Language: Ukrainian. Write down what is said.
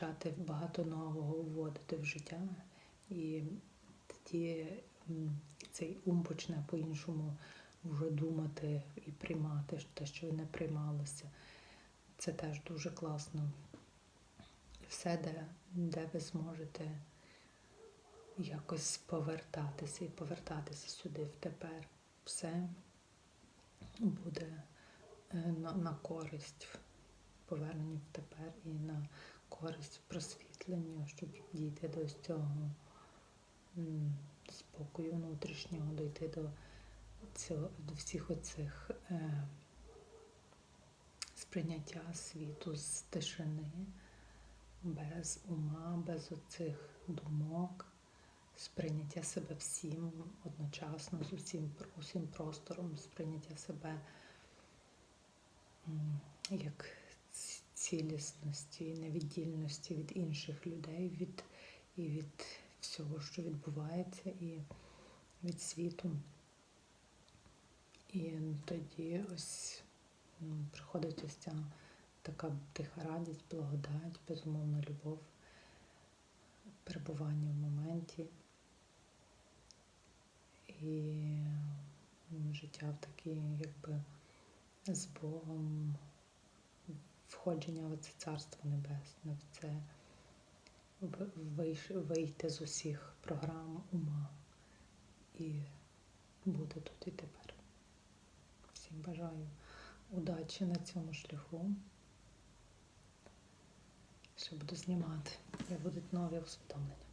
почати багато нового вводити в життя, і тоді цей ум почне по-іншому вже думати і приймати те, що не приймалося. Це теж дуже класно. Все, де, де ви зможете якось повертатися і повертатися сюди в тепер. Все буде е, на, на користь поверненню в тепер і на користь просвітленню, щоб дійти до цього спокою внутрішнього, дойти до, цього, до всіх оцих е, сприйняття світу з тишини, без ума, без оцих думок, сприйняття себе всім одночасно, з усім, усім простором, сприйняття себе як цілісності, невіддільності від інших людей, від, і від всього, що відбувається, і від світу. І тоді ось приходить ось ця така тиха радість, благодать, безумовна любов, перебування в моменті і життя в такій, якби з Богом, входження в це царство небесне, в це вийти з усіх програм ума і бути тут і тепер. Всім бажаю удачі на цьому шляху. Ще буду знімати, і будуть нові усвідомлення.